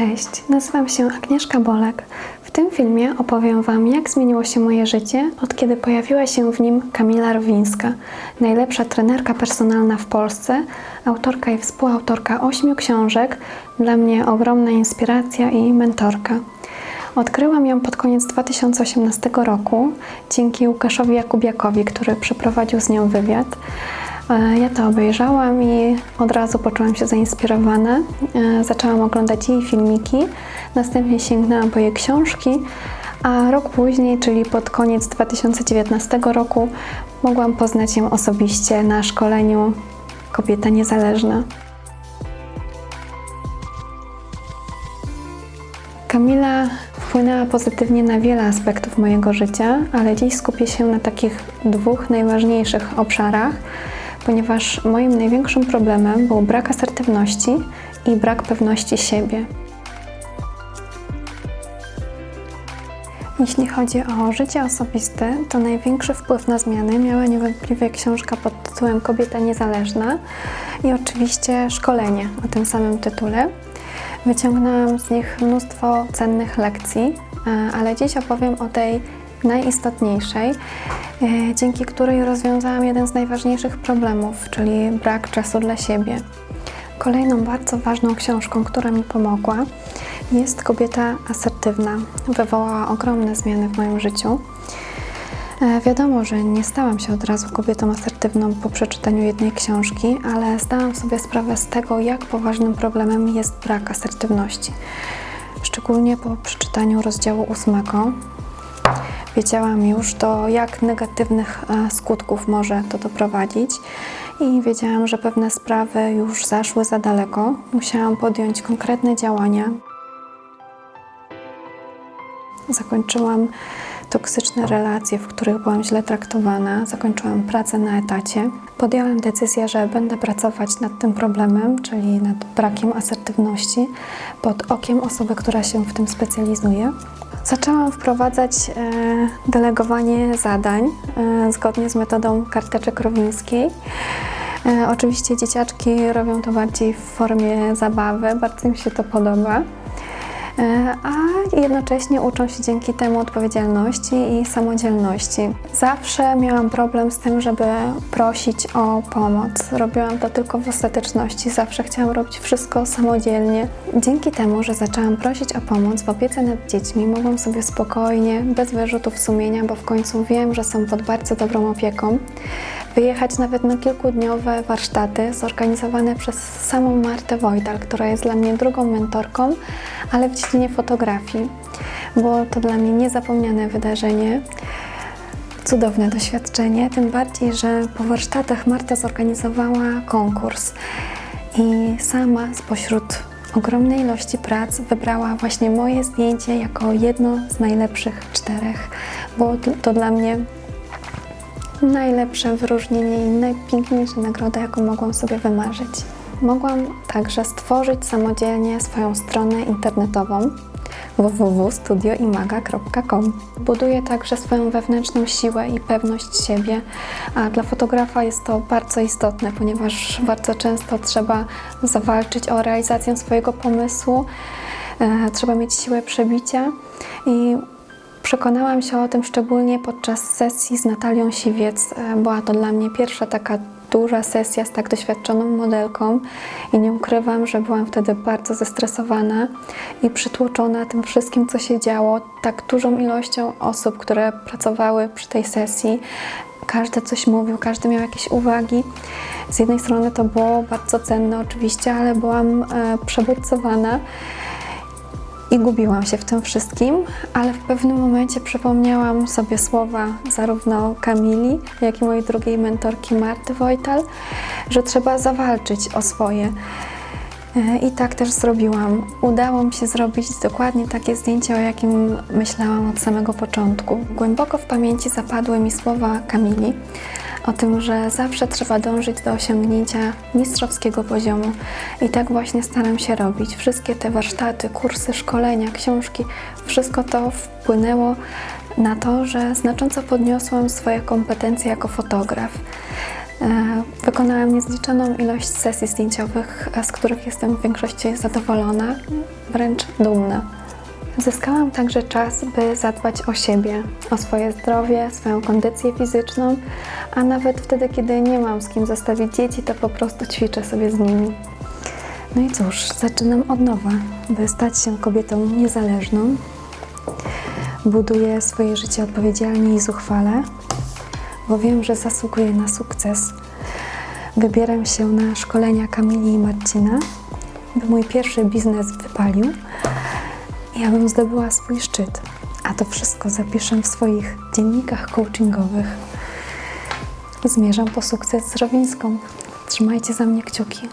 Cześć, nazywam się Agnieszka Bolek. W tym filmie opowiem Wam, jak zmieniło się moje życie, od kiedy pojawiła się w nim Kamila Rowińska, najlepsza trenerka personalna w Polsce, autorka i współautorka ośmiu książek, dla mnie ogromna inspiracja i mentorka. Odkryłam ją pod koniec 2018 roku dzięki Łukaszowi Jakubiakowi, który przeprowadził z nią wywiad. E, Ja to obejrzałam i od razu poczułam się zainspirowana. E, Zaczęłam oglądać jej filmiki, następnie sięgnęłam po jej książki, a rok później, czyli pod koniec 2019 roku, mogłam poznać ją osobiście na szkoleniu Kobieta Niezależna. Kamila wpłynęła pozytywnie na wiele aspektów mojego życia, ale dziś skupię się na takich dwóch najważniejszych obszarach, ponieważ moim największym problemem był brak asertywności i brak pewności siebie. Jeśli chodzi o życie osobiste, to największy wpływ na zmiany miała niewątpliwie książka pod tytułem Kobieta Niezależna i oczywiście szkolenie o tym samym tytule. Wyciągnęłam z nich mnóstwo cennych lekcji, e, ale dziś opowiem o tej najistotniejszej, e, dzięki której rozwiązałam jeden z najważniejszych problemów, czyli brak czasu dla siebie. Kolejną bardzo ważną książką, która mi pomogła, jest Kobieta asertywna. Wywołała ogromne zmiany w moim życiu. E, Wiadomo, że nie stałam się od razu kobietą asertywną po przeczytaniu jednej książki, ale zdałam sobie sprawę z tego, jak poważnym problemem jest brak asertywności. Szczególnie po przeczytaniu rozdziału ósmego wiedziałam już, do jak negatywnych e, skutków może to doprowadzić i wiedziałam, że pewne sprawy już zaszły za daleko. Musiałam podjąć konkretne działania, Zakończyłam toksyczne relacje, w których byłam źle traktowana, zakończyłam pracę na etacie. Podjęłam decyzję, że będę pracować nad tym problemem, czyli nad brakiem asertywności, pod okiem osoby, która się w tym specjalizuje. Zaczęłam wprowadzać e, delegowanie zadań e, zgodnie z metodą karteczek rowińskiej. E, oczywiście dzieciaczki robią to bardziej w formie zabawy, bardzo im się to podoba. E, a jednocześnie uczą się dzięki temu odpowiedzialności i samodzielności. Zawsze miałam problem z tym, żeby prosić o pomoc. Robiłam to tylko w ostateczności, zawsze chciałam robić wszystko samodzielnie. Dzięki temu, że zaczęłam prosić o pomoc w opiece nad dziećmi, mogłam sobie spokojnie, bez wyrzutów sumienia, bo w końcu wiem, że są pod bardzo dobrą opieką, wyjechać nawet na kilkudniowe warsztaty zorganizowane przez samą Martę Wojtal, która jest dla mnie drugą mentorką, ale w dziedzinie fotografii. Było to dla mnie niezapomniane wydarzenie, cudowne doświadczenie, tym bardziej, że po warsztatach Marta zorganizowała konkurs i sama spośród ogromnej ilości prac wybrała właśnie moje zdjęcie jako jedno z najlepszych czterech. Było to dla mnie najlepsze wyróżnienie i najpiękniejsza nagroda, jaką mogłam sobie wymarzyć. Mogłam także stworzyć samodzielnie swoją stronę internetową www.studioimaga.com. Buduję także swoją wewnętrzną siłę i pewność siebie, a dla fotografa jest to bardzo istotne, ponieważ bardzo często trzeba zawalczyć o realizację swojego pomysłu, e, trzeba mieć siłę przebicia i Przekonałam się o tym szczególnie podczas sesji z Natalią Siwiec. E, Była to dla mnie pierwsza taka duża sesja z tak doświadczoną modelką i nie ukrywam, że byłam wtedy bardzo zestresowana i przytłoczona tym wszystkim, co się działo, tak dużą ilością osób, które pracowały przy tej sesji. Każdy coś mówił, każdy miał jakieś uwagi. Z jednej strony to było bardzo cenne oczywiście, ale byłam e, i gubiłam się w tym wszystkim, ale w pewnym momencie przypomniałam sobie słowa zarówno Kamili, jak i mojej drugiej mentorki Marty Wojtal, że trzeba zawalczyć o swoje. E, I tak też zrobiłam. Udało mi się zrobić dokładnie takie zdjęcie, o jakim myślałam od samego początku. Głęboko w pamięci zapadły mi słowa Kamili o tym, że zawsze trzeba dążyć do osiągnięcia mistrzowskiego poziomu. I tak właśnie staram się robić. Wszystkie te warsztaty, kursy, szkolenia, książki, wszystko to wpłynęło na to, że znacząco podniosłam swoje kompetencje jako fotograf. E, Wykonałam niezliczoną ilość sesji zdjęciowych, z których jestem w większości zadowolona, wręcz dumna. Zyskałam także czas, by zadbać o siebie, o swoje zdrowie, swoją kondycję fizyczną, a nawet wtedy, kiedy nie mam z kim zostawić dzieci, to po prostu ćwiczę sobie z nimi. No i cóż, zaczynam od nowa, by stać się kobietą niezależną. Buduję swoje życie odpowiedzialnie i zuchwale, bo wiem, że zasługuję na sukces. Wybieram się na szkolenia Kamili i Marcina, by mój pierwszy biznes wypalił i abym zdobyła swój szczyt. A to wszystko zapiszę w swoich dziennikach coachingowych. Zmierzam po sukces z Rowińską. Trzymajcie za mnie kciuki.